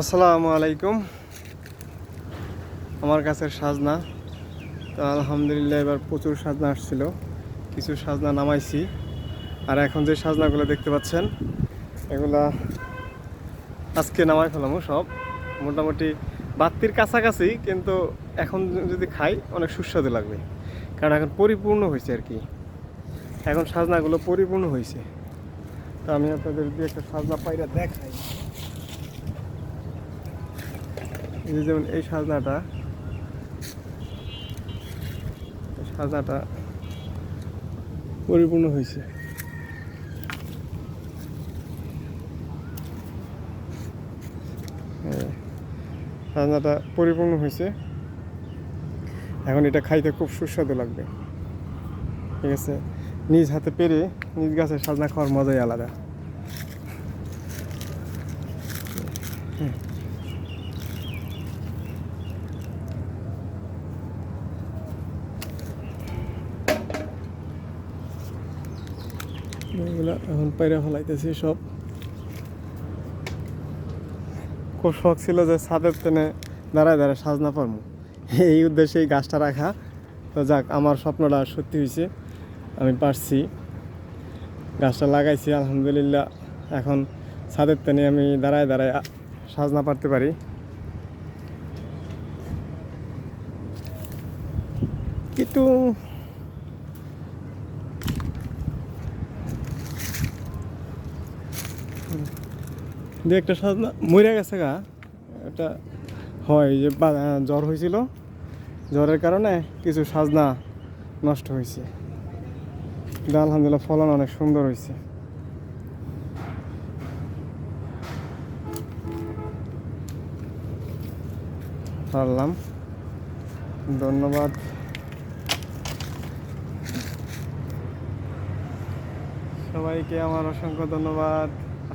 আসসালামু আলাইকুম। আমার কাছে সাজনা। তো আলহামদুলিল্লাহ এবার প্রচুর সাজনা আসছিল। কিছু সাজনা নামাইছি। আর এখন যে সাজনাগুলো দেখতে পাচ্ছেন, এগুলা আজকে নামাই ফেলামো সব। মোটামুটি বাত্তির কাছাকাছি, কিন্তু এখন যদি খাই, অনেক সুস্বাদু লাগবে। কারণ এখন পরিপূর্ণ হয়েছে আর কি। এখন সাজনাগুলো পরিপূর্ণ হয়েছে। তো আমি আপনাদের দিয়ে একটা সাজনা পাইরা দেখাই। এই যেমন এই সাজনাটা এই সাজনাটা পরিপূর্ণ হয়েছে। সাজনাটা পরিপূর্ণ হয়েছে। এখন এটা খাইতে খুব সুস্বাদু লাগবে। ঠিক আছে? নিজ হাতে পেরে নিজ গাছের সাজনা খাওয়ার মজাই আলাদা। এগুলো এখন পাইরা ফেলাইতেছি সব। খুব শখ ছিল যে ছাদের টেনে দাঁড়ায় দাঁড়ায় সাজনা পারব এই উদ্দেশ্যে এই গাছটা রাখা। তো যাক, আমার স্বপ্নটা সত্যি হয়েছে আমি পারছি। গাছটা লাগাইছি, আলহামদুলিল্লাহ। এখন ছাদের টেনে আমি দাঁড়ায় দাঁড়ায় সাজনা পারতে পারি। কিন্তু দু একটা সাজনা মরে গেছে গা। এটা হয় যে জ্বর হয়েছিল জ্বরের কারণে কিছু সাজনা নষ্ট হয়েছে আলহামদুলিল্লাহ ফলন অনেক সুন্দর হয়েছে পারলাম। ধন্যবাদ। সবাইকে আমার অসংখ্য ধন্যবাদ।